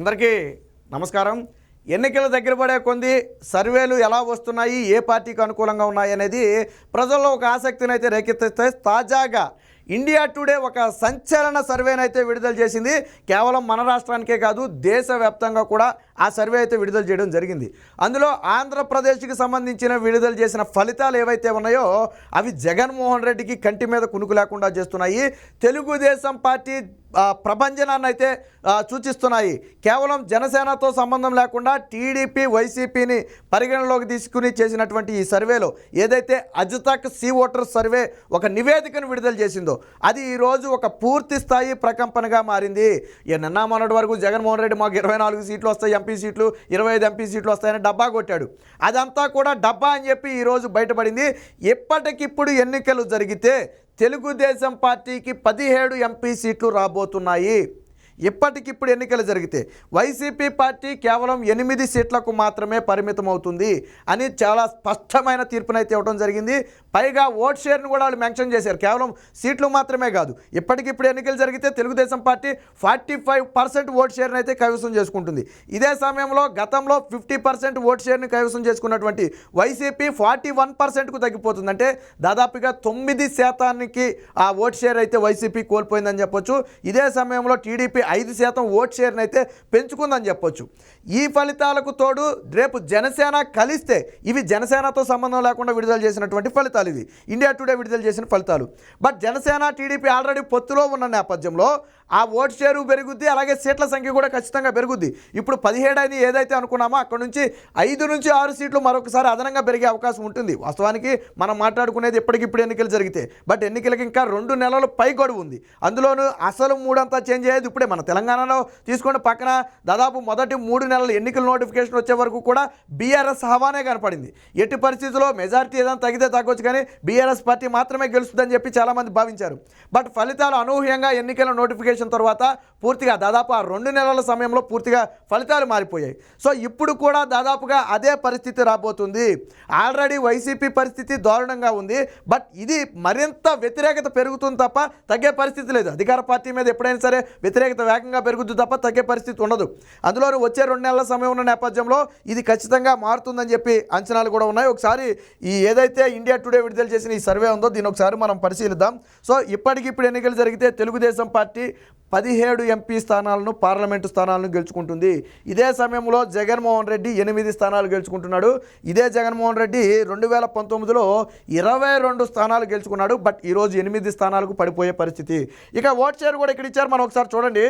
అందరికీ నమస్కారం. ఎన్నికలు దగ్గర పడే కొంది సర్వేలు ఎలా వస్తున్నాయి ఏ పార్టీకి అనుకూలంగా ఉన్నాయి అనేది ప్రజల్లో ఒక ఆసక్తిని అయితే రేకెత్తిస్తే తాజాగా ఇండియా టుడే ఒక సంచలన సర్వేనైతే విడుదల చేసింది. కేవలం మన రాష్ట్రానికే కాదు దేశవ్యాప్తంగా కూడా ఆ సర్వే అయితే విడుదల చేయడం జరిగింది. అందులో ఆంధ్రప్రదేశ్కి సంబంధించిన విడుదల చేసిన ఫలితాలు ఏవైతే ఉన్నాయో అవి జగన్మోహన్ రెడ్డికి కంటి మీద కునుకు లేకుండా చేస్తున్నాయి. తెలుగుదేశం పార్టీ ప్రభంజనాన్ని అయితే సూచిస్తున్నాయి. కేవలం జనసేనతో సంబంధం లేకుండా టీడీపీ వైసీపీని పరిగణలోకి తీసుకుని చేసినటువంటి ఈ సర్వేలో ఏదైతే అజతక్ సీ ఓటర్ సర్వే ఒక నివేదికను విడుదల చేసిందో అది ఈరోజు ఒక పూర్తి స్థాయి ప్రకంపనగా మారింది. ఈ నిన్న మొన్నటి వరకు జగన్మోహన్ రెడ్డి మాకు ఇరవై నాలుగు సీట్లు వస్తాయి ఎంపీ ఎంపీ సీట్లు ఇరవై ఐదు ఎంపీ సీట్లు వస్తాయని డబ్బా కొట్టాడు. అదంతా కూడా డబ్బా అని చెప్పి ఈరోజు బయటపడింది. ఎప్పటికిప్పుడు ఎన్నికలు జరిగితే తెలుగుదేశం పార్టీకి పదిహేడు ఎంపీ సీట్లు రాబోతున్నాయి. ఇప్పటికిప్పుడు ఎన్నికలు జరిగితే వైసీపీ పార్టీ కేవలం ఎనిమిది సీట్లకు మాత్రమే పరిమితం అవుతుంది అని చాలా స్పష్టమైన తీర్పునైతే ఇవ్వడం జరిగింది. పైగా ఓట్ షేర్ను కూడా వాళ్ళు మెన్షన్ చేశారు. కేవలం సీట్లు మాత్రమే కాదు ఇప్పటికిప్పుడు ఎన్నికలు జరిగితే Telugu Desam party forty five percent vote షేర్ని అయితే కైవసం చేసుకుంటుంది. ఇదే సమయంలో గతంలో ఫిఫ్టీ పర్సెంట్ ఓట్ షేర్ని కైవసం చేసుకున్నటువంటి వైసీపీ ఫార్టీ వన్ పర్సెంట్కు తగ్గిపోతుంది. అంటే దాదాపుగా తొమ్మిది శాతానికి ఆ ఓట్ షేర్ అయితే వైసీపీ కోల్పోయిందని చెప్పొచ్చు. ఇదే సమయంలో టీడీపీ ఐదు శాతం ఓట్ షేర్ని అయితే పెంచుకుందని చెప్పొచ్చు. ఈ ఫలితాలకు తోడు రేపు జనసేన కలిస్తే ఇవి జనసేనతో సంబంధం లేకుండా విడుదల చేసినటువంటి ఫలితాలు ఇవి. ఇండియా టుడే విడుదల చేసిన ఫలితాలు. బట్ జనసేన టీడీపీ ఆల్రెడీ పొత్తులో ఉన్న నేపథ్యంలో ఆ ఓట్ షేరు పెరుగుద్ది అలాగే సీట్ల సంఖ్య కూడా ఖచ్చితంగా పెరుగుద్ది. ఇప్పుడు పదిహేడు అని ఏదైతే అనుకున్నామో అక్కడ నుంచి ఐదు నుంచి ఆరు సీట్లు మరొకసారి అదనంగా పెరిగే అవకాశం ఉంటుంది. వాస్తవానికి మనం మాట్లాడుకునేది ఇప్పటికిప్పుడు ఎన్నికలు జరిగితే బట్ ఎన్నికలకు ఇంకా రెండు నెలలు పై గడువు ఉంది. అందులోనూ అసలు మూడంతా చేంజ్ అయ్యేది ఇప్పుడే. మన తెలంగాణలో తీసుకున్న పక్కన దాదాపు మొదటి మూడు నెలలు ఎన్నికల నోటిఫికేషన్ వచ్చే వరకు కూడా బీఆర్ఎస్ హవానే కనపడింది. ఎట్టి పరిస్థితుల్లో మెజార్టీ ఏదైనా తగ్గితే తగ్గొచ్చు కానీ బీఆర్ఎస్ పార్టీ మాత్రమే గెలుస్తుందని చెప్పి చాలామంది భావించారు. బట్ ఫలితాలు అనూహ్యంగా ఎన్నికల నోటిఫికేషన్ తర్వాత పూర్తిగా దాదాపు ఆ రెండు నెలల సమయంలో పూర్తిగా ఫలితాలు మారిపోయాయి. సో ఇప్పుడు కూడా దాదాపుగా అదే పరిస్థితి రాబోతుంది. ఆల్రెడీ వైసీపీ పరిస్థితి దారుణంగా ఉంది. బట్ ఇది మరింత వ్యతిరేకత పెరుగుతుంది తప్ప తగ్గే పరిస్థితి లేదు. అధికార పార్టీ మీద ఎప్పుడైనా సరే వ్యతిరేకత వేగంగా పెరుగుద్ది తప్ప తగ్గే పరిస్థితి ఉండదు. అందులో వచ్చే రెండు నెలల సమయం ఉన్న నేపథ్యంలో ఇది ఖచ్చితంగా మారుతుందని చెప్పి అంచనాలు కూడా ఉన్నాయి. ఒకసారి ఈ ఏదైతే ఇండియా టుడే విడుదల చేసిన ఈ సర్వే ఉందో దీని ఒకసారి మనం పరిశీలిద్దాం. సో ఇప్పటికిప్పుడు ఎన్నికలు జరిగితే తెలుగుదేశం పార్టీ పదిహేడు ఎంపీ స్థానాలను పార్లమెంటు స్థానాలను గెలుచుకుంటుంది. ఇదే సమయంలో జగన్మోహన్ రెడ్డి ఎనిమిది స్థానాలు గెలుచుకుంటున్నాడు. ఇదే జగన్మోహన్ రెడ్డి రెండు వేల పంతొమ్మిదిలో ఇరవై రెండు స్థానాలు గెలుచుకున్నాడు. బట్ ఈరోజు ఎనిమిది స్థానాలకు పడిపోయే పరిస్థితి. ఇక ఓట్ షేర్ కూడా ఇక్కడ ఇచ్చారు. మనం ఒకసారి చూడండి.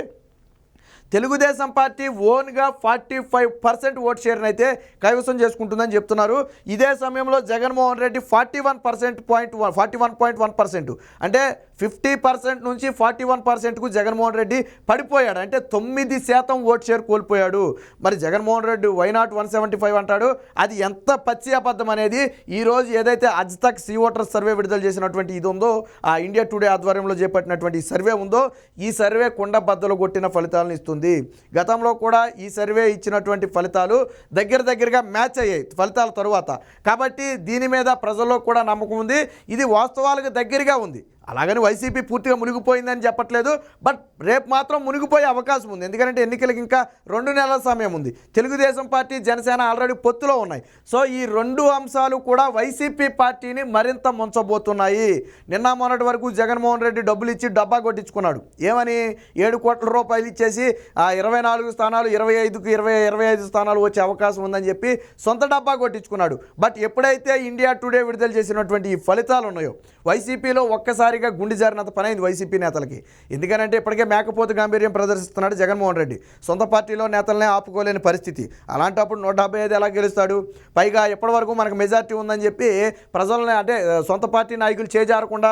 తెలుగుదేశం పార్టీ ఓన్గా ఫార్టీ ఫైవ్ పర్సెంట్ ఓట్ షేర్ని అయితే కైవసం చేసుకుంటుందని చెప్తున్నారు. ఇదే సమయంలో Jaganmohan Reddy forty one percent point one forty one point one percent. అంటే ఫిఫ్టీ పర్సెంట్ నుంచి ఫార్టీ వన్ పర్సెంట్కు జగన్మోహన్ రెడ్డి పడిపోయాడు. అంటే తొమ్మిది శాతం ఓట్ షేర్ కోల్పోయాడు. మరి Jaganmohan Reddy why not one seventy five అంటాడు. అది ఎంత పచ్చి అబద్ధం అనేది ఈరోజు ఏదైతే అజ్తక్ సీ ఓటర్ సర్వే విడుదల చేసినటువంటి ఇది ఉందో ఆ ఇండియా టుడే ఆధ్వర్యంలో చేపట్టినటువంటి ఈ సర్వే ఉందో ఈ సర్వే కుండ బద్దలు కొట్టిన ఫలితాలను ఇస్తుంది. గతంలో కూడా ఈ సర్వే ఇచ్చినటువంటి ఫలితాలు దగ్గర దగ్గరగా మ్యాచ్ అయ్యాయి ఫలితాల తరువాత. కాబట్టి దీని మీద ప్రజల్లో కూడా నమ్మకం ఉంది. ఇది వాస్తవాలకు దగ్గరగా ఉంది. అలాగని వైసీపీ పూర్తిగా మునిగిపోయిందని చెప్పట్లేదు బట్ రేపు మాత్రం మునిగిపోయే అవకాశం ఉంది. ఎందుకంటే ఎన్నికలకు ఇంకా రెండు నెలల సమయం ఉంది. తెలుగుదేశం పార్టీ జనసేన ఆల్రెడీ పొత్తులో ఉన్నాయి. సో ఈ రెండు అంశాలు కూడా వైసీపీ పార్టీని మరింత ముంచబోతున్నాయి. నిన్న మొన్నటి వరకు జగన్మోహన్ రెడ్డి డబ్బులు ఇచ్చి డబ్బా కొట్టించుకున్నాడు. ఏమని? ఏడు కోట్ల రూపాయలు ఇచ్చేసి ఆ ఇరవై నాలుగు స్థానాలు ఇరవై ఐదుకు ఇరవై ఇరవై ఐదు స్థానాలు వచ్చే అవకాశం ఉందని చెప్పి సొంత డబ్బా కొట్టించుకున్నాడు. బట్ ఎప్పుడైతే ఇండియా టుడే విడుదల చేసినటువంటి ఈ ఫలితాలు ఉన్నాయో వైసీపీలో ఒక్కసారి ఒక్కసారిగా గుండె జారినంత పని అయింది వైసీపీ నేతలకి. ఎందుకనంటే ఇప్పటికే మేకపోతు గాంభీర్యం ప్రదర్శిస్తున్నాడు జగన్మోహన్ రెడ్డి. సొంత పార్టీలో నేతలనే ఆపుకోలేని పరిస్థితి. అలాంటప్పుడు నూట డెబ్బై ఐదు ఎలా గెలుస్తాడు? పైగా ఇప్పటివరకు మనకు మెజార్టీ ఉందని చెప్పి ప్రజల్ని అంటే సొంత పార్టీ నాయకులు చేజారకుండా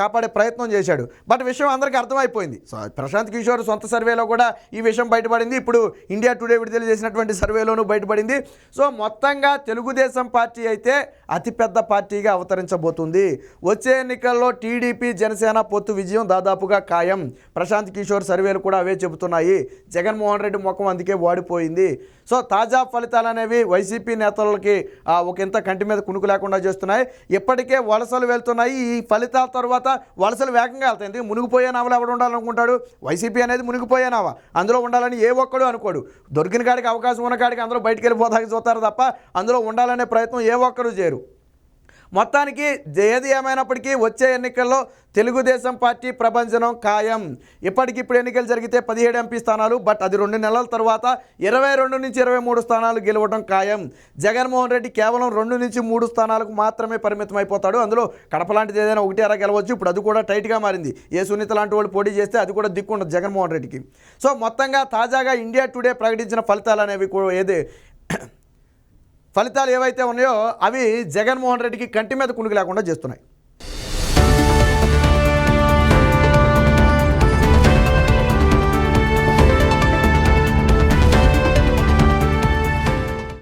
కాపాడే ప్రయత్నం చేశాడు. బట్ విషయం అందరికీ అర్థమైపోయింది. ప్రశాంత్ కిషోర్ సొంత సర్వేలో కూడా ఈ విషయం బయటపడింది. ఇప్పుడు ఇండియా టుడే విడుదల చేసినటువంటి సర్వేలోనూ బయటపడింది. సో మొత్తంగా తెలుగుదేశం పార్టీ అయితే అతిపెద్ద పార్టీగా అవతరించబోతుంది. వచ్చే ఎన్నికల్లో టీడీ టీడీపీ జనసేన పొత్తు విజయం దాదాపుగా ఖాయం. ప్రశాంత్ కిషోర్ సర్వేలు కూడా అవే చెబుతున్నాయి. జగన్మోహన్ రెడ్డి ముఖం అందుకే వాడిపోయింది. సో తాజా ఫలితాలు అనేవి వైసీపీ నేతలకి ఆ, ఒక ఇంత కంటి మీద కునుకు లేకుండా చేస్తున్నాయి. ఇప్పటికే వలసలు వెళ్తున్నాయి. ఈ ఫలితాల తర్వాత వలసలు వేగంగా వెళ్తాయి. ఎందుకు మునిగిపోయే నావలు ఎవడు ఉండాలనుకుంటాడు? వైసీపీ అనేది మునిగిపోయే నావా. అందులో ఉండాలని ఏ ఒక్కడు అనుకోడు. దొరికిన కాడికి అవకాశం ఉన్న కాడికి అందరూ బయటికి వెళ్ళిపోతానికి చూస్తారు తప్ప అందులో ఉండాలనే ప్రయత్నం ఏ ఒక్కరు చేయరు. మొత్తానికి ఏది ఏమైనప్పటికీ వచ్చే ఎన్నికల్లో తెలుగుదేశం పార్టీ ప్రభంజనం ఖాయం. ఇప్పటికిప్పుడు ఎన్నికలు జరిగితే పదిహేడు ఎంపీ స్థానాలు బట్ అది రెండు నెలల తర్వాత ఇరవై రెండు నుంచి ఇరవై మూడు స్థానాలు గెలవడం ఖాయం. జగన్మోహన్ రెడ్డి కేవలం రెండు నుంచి మూడు స్థానాలకు మాత్రమే పరిమితం అయిపోతాడు అందులో కడప లాంటిది ఏదైనా ఒకటి అరా గెలవచ్చు. ఇప్పుడు అది కూడా టైట్గా మారింది. ఏ సునీత లాంటి వాళ్ళు పోటీ చేస్తే అది కూడా దిక్కుండదు జగన్మోహన్ రెడ్డికి. సో మొత్తంగా తాజాగా ఇండియా టుడే ప్రకటించిన ఫలితాలు అనేవి కూడా ఏది? ఫలితాలు ఏవైతే ఉన్నాయో అవి జగన్మోహన్ రెడ్డికి కంటి మీద కునుకు లేకుండా చేస్తున్నాయి.